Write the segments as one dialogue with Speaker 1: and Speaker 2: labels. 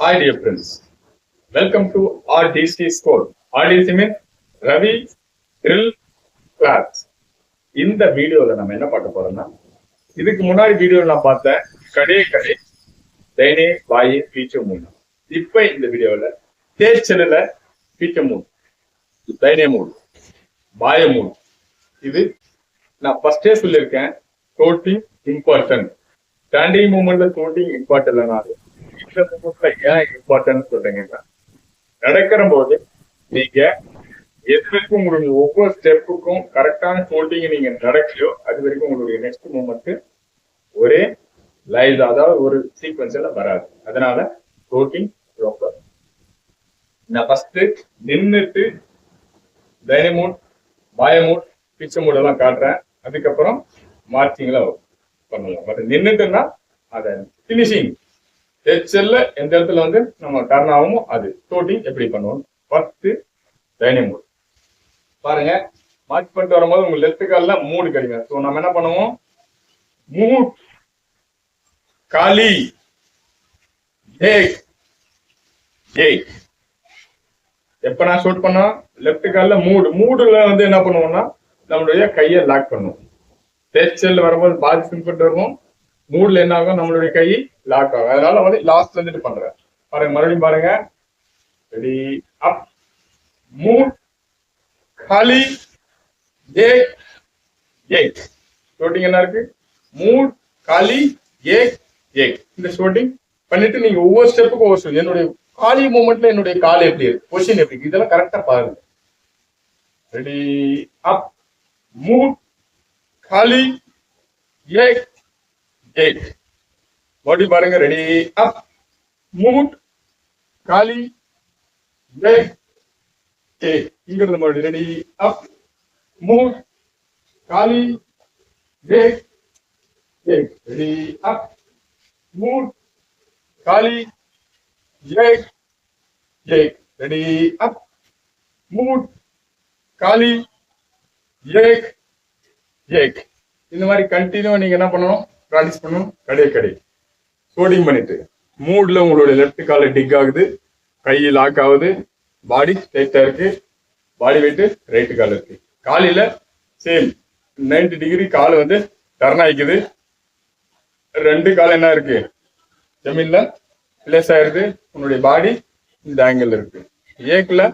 Speaker 1: Hi dear friends, welcome to RDC School. RDC means Ravi Drill Class. இந்த வீடியோல நம்ம என்ன பார்க்க போறோம்னா இதுக்கு முன்னாடி வீடியோவில் நான் பார்த்தேன் கடே கடை தைனே வாயி ஃபீச்சர் மூணு. இப்ப இந்த வீடியோல தேய்ச்சலில் ஃபீச்சர் மூணு. தைனே மூணு. பாய மூணு. இது நான் ஃபர்ஸ்டே சொல்லியிருக்கேன் கோட்டிங் இம்பார்ட்டன்ட் ஸ்டாண்டிங் மூமெண்ட்ல கோட்டிங் இம்பார்ட்டன்ட் இல்லைனாலும் இந்த ஏன் இம்பார்ட்டன்ட் சொல்றீங்கன்னா நடக்கிற போது நீங்க எது உங்களுடைய ஒவ்வொரு ஸ்டெப்புக்கும் கரெக்டான கோட்டிங் நீங்க நடக்கலையோ அது வரைக்கும் உங்களுடைய நெக்ஸ்ட் மூமெண்ட் ஒரே லைவ் அதாவது ஒரு சீக்வன்ஸ்ல வராது. அதனால கோட்டிங் ரொம்ப நான் ஃபர்ஸ்ட் நின்னுட்டு டைனமோட் பாயமோட் பிச்சை மூட் எல்லாம் காட்டுறேன். அதுக்கப்புறம் மார்ச்சிங்ல பண்ணலாம். பட் நின்னுட்டுன்னா அதை ஃபினிஷிங் ஹெச்எல்ல எந்த இடத்துல வந்து நம்ம டர்ன் ஆகுமோ அது. டோட்டிங் எப்படி பண்ணுவோம்? ஃபர்ஸ்ட் டைனமோட் பாருங்க. மார்க் பண்ணிட்டு வரும்போது உங்க லெஃப்ட் கால்ல மூடு கிடைக்கும் ஸோ நம்ம என்ன பண்ணுவோம்? மூட். காலி. ஏக் எப்ப நான் ஷூட் பண்ணா? லெஃப்ட் கால்ல மூடு. மூடுல வந்து என்ன பண்ணுவோம்னா நம்மளுடைய கையை லாக் பண்ணுவோம். தேய்ச்சல் வரும்போது பாதி ஸ்பின் வருவோம் மூட்ல என்ன ஆகும்? நம்மளுடைய கை லாக் ஆகும். அதனால வந்து லாஸ்ட் வந்துட்டு பண்றேன். பாருங்க மறுபடியும் பாருங்க. ரெடி அப் மூட் காலி ஏ ஏ ஷோட்டிங் என்ன இருக்கு? மூட் காலி ஏ ஏ இந்த ஷோட்டிங் பண்ணிட்டு நீங்க ஒவ்வொரு ஸ்டெப்புக்கும் ஒவ்வொரு ஸ்டெப் என்னுடைய காலி மூமெண்ட்ல என்னுடைய கால் எப்படி இருக்கு? பொசிஷன் எப்படி இருக்கு? இதெல்லாம் கரெக்டா பாருங்க. ரெடி அப் மூட் காலி ஏ எயிட் மறுபடியும் பாருங்க ரெடி அப் மூட் காலி பிரேக் ஏ இங்கிருந்து மறுபடியும் ரெடி அப் மூட் காலி break break ready up mood காலி break break ready up mood காலி பிரேக் ஏக் இந்த மாதிரி கண்டினியூ நீங்க என்ன பண்ணணும்? ப்ராக்டிஸ் பண்ணணும் கடை கடை கோடிங் பண்ணிட்டு மூடில் உங்களுடைய லெஃப்ட் காலை டிக் ஆகுது கை லாக் ஆகுது பாடி ஸ்ட்ரைட்டா இருக்கு பாடி வெயிட்டு ரைட்டு கால் இருக்கு. காலையில் சேம் 90 டிகிரி கால் வந்து டர்ன் ஆயிக்குது. ரெண்டு கால் என்ன இருக்கு? ஜமீன்ல பிளேஸ் ஆயிருக்கு உன்னுடைய பாடி இந்த ஆங்கிள் இருக்கு. ஏக்கில்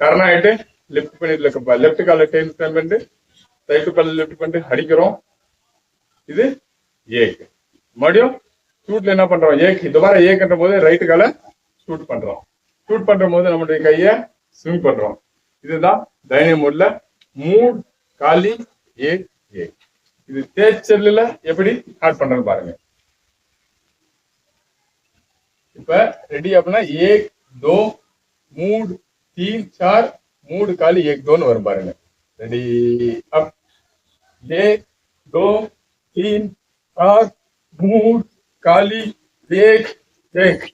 Speaker 1: டர்ன் ஆயிட்டு லெஃப்ட் பண்ணிட்டு லெஃப்ட் காலை டைம் டர்ன் பண்ணிட்டு ரைட்டு காலில் லெஃப்ட் பண்ணிட்டு அடிக்கிறோம். இது ஏக் மறுபடியும் ஷூட்ல என்ன பண்றோம்? ஏக்கு. துபாரா ஏக்குன்ற போது ரைட்டு கால ஷூட் பண்றோம். ஷூட் பண்ற போது நம்மளுடைய கையை ஸ்விங் பண்றோம். இதுதான் டைனிங் மூட்ல மூட் காலி ஏ ஏ இது தேச்சல்ல எப்படி ஆட் பண்றது பாருங்க. இப்ப ரெடி அப்படின்னா ஏக் தோ மூடு தீன் சார் மூடு காலி ஏக் தோன்னு வரும் பாருங்க. ரெடி அப். ஏ தோ தீன் आँख मूड काली, देख देख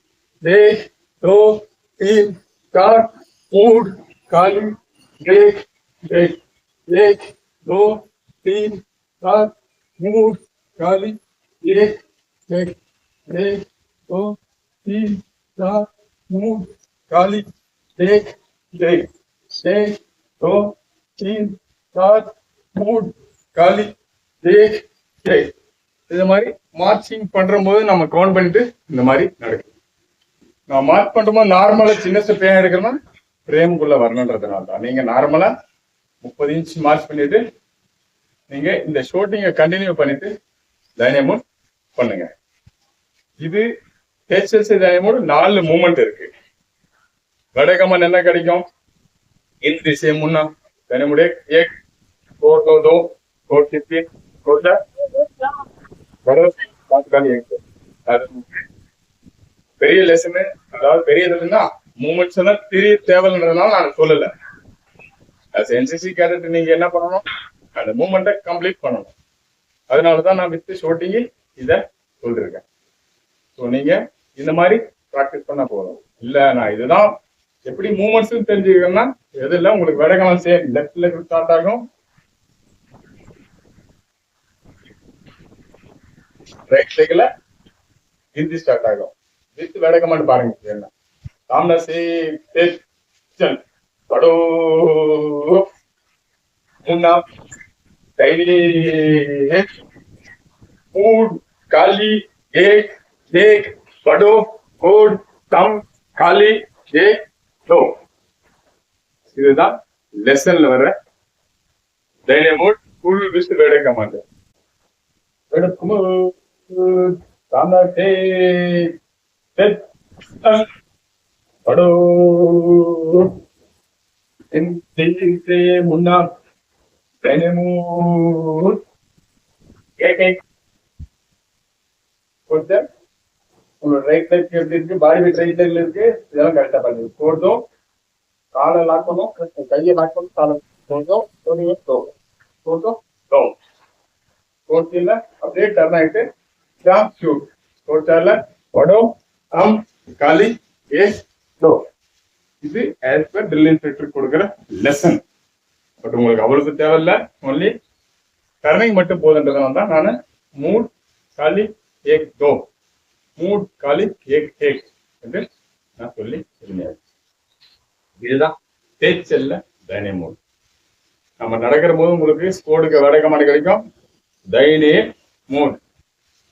Speaker 1: देख, दो, तीन, चार, मूड काली, देख देख देख, दो, तीन, चार, मूड काली, देख देख देख, दो, तीन, चार, मूड काली, देख देख देख, दो, तीन, चार, मूड काली, देख देख। இது மாதிரி மார்ச்சிங் பண்ற போது நம்ம கவுண்ட் பண்ணிட்டு இந்த மாதிரி நடக்கும் நான் மார்க் பண்றோமோ நார்மலா சின்ன ஸ்டெப் ஏன் எடுக்கிறோம்னா பிரேமுக்குள்ள வரணுன்றதுனால தான் நீங்க நார்மலா முப்பது இன்ச் மார்க் பண்ணிட்டு நீங்க இந்த ஷூட்டிங்கை கண்டினியூ பண்ணிட்டு டைனமோட் பண்ணுங்க இது ஹெச்எஸ்சி டைனமோட் நாலு மூமெண்ட் இருக்கு வடகமன் என்ன கிடைக்கும் இந்த திசை முன்னா டைனமோட் ஏக் फोर दो दो பெரிய லெசனு அதாவது பெரிய இதுன்னா மூமெண்ட்ஸ் எல்லாம் தெரிய தேவைன்றதுனால நான் சொல்லல. அஸ் என்சிசி கேடட் நீங்க என்ன பண்ணணும்? அந்த மூமெண்ட்டை கம்ப்ளீட் பண்ணணும். அதனாலதான் நான் வித் ஷூட்டிங்கில் இதை சொல்லிருக்கேன். ஸோ நீங்க இந்த மாதிரி ப்ராக்டிஸ் பண்ண போதும். இல்ல நான் இதுதான் எப்படி மூமெண்ட்ஸ் தெரிஞ்சுக்கணும்னா எது இல்லை உங்களுக்கு விடகாலம் சேம் லெஃப்ட்ல தாட் ஆகும். ரைட் ஹிந்தி ஸ்டார்ட் ஆகும். வித் வேடகமான்னு பாருங்க என்ன? சாம்னா சே செல். படோ. முன்னா படோ. கோட் தம் காலி ஏக் இதுதான் லெசன்ல வர தைரிய மூட் ஃபுல் விஸ்ட் வேடகமாண்டு கமாண்ட் வெடக்குமு தானாட்டே தெத் படோ என் தெய்வத்தே முன்னா டைனமோட் ஏக் ஏக் கொஞ்சம் உங்களோட ரைட் லெக் எப்படி இருக்கு பாடி வெயிட் ரைட் லெக்ல இருக்கு இதெல்லாம் கரெக்டா பண்ணுங்க போதும் காலை லாக் பண்ணும் கையை லாக் பண்ணும் காலை போதும் போதும் போதும் போதும் கோட்டில அப்படியே டர்ன் ஆயிட்டு ஜாம் ஷூட் கோட்டால அம் காலி ஏ நோ. இது ஆஸ் பர் ட்ரில் இன்ஸ்பெக்டர் கொடுக்குற லெசன் பட் உங்களுக்கு அவ்வளவு தேவையில்ல. ஒன்லி டர்னிங் மட்டும் போதுன்றதான் தான் நான் மூட் காலி ஏக் தோ மூட் காலி ஏக் ஏக் என்று நான் சொல்லி இருந்தேன் இதுதான் பேச்சல்ல தைனிய மூட் நம்ம நடக்கிற போது உங்களுக்கு ஸ்கோடுக்கு வடக்கமான கிடைக்கும். தைனிய மூட்.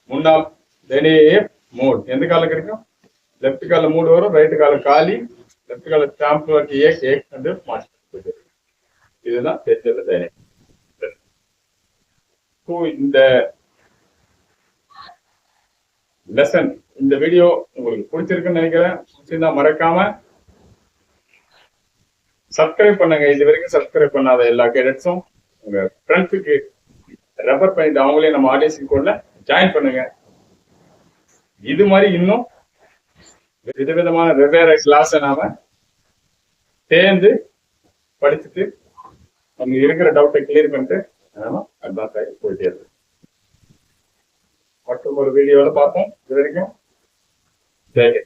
Speaker 1: முன்னாள் தைனிய மூட். எந்த காலம் கிடைக்கும்? லெஃப்ட் கால மூடு வரும் ரைட்டு கால காலி லெஃப்ட் கால ஸ்டாம்ப் ஏக் ஏக் என்று மாற்றி இதுதான் தெரிஞ்சது தைனியம் ஸோ இந்த லெசன் இந்த வீடியோ உங்களுக்கு பிடிச்சிருக்குன்னு நினைக்கிறேன். பிடிச்சிருந்தா மறக்காம சப்ஸ்கிரைப் பண்ணுங்க. இது வரைக்கும் சப்ஸ்கிரைப் பண்ணாத எல்லா கேடட்ஸும் உங்க ஃப்ரெண்ட்ஸுக்கு ரெஃபர் பண்ணிட்டு அவங்களே நம்ம ஆடியன்ஸ் கோட்ல ஜாயின் பண்ணுங்க. இது மாதிரி இன்னும் விதவிதமான வெவ்வேறு கிளாஸை நாம சேர்ந்து படிச்சுட்டு நம்ம இருக்கிற டவுட்டை கிளியர் பண்ணிட்டு நாம அட்வான்ஸ் ஆகி போயிட்டே இருக்கு மற்றும் ஒரு வீடியோவில் பார்ப்போம். இது வரைக்கும். சரி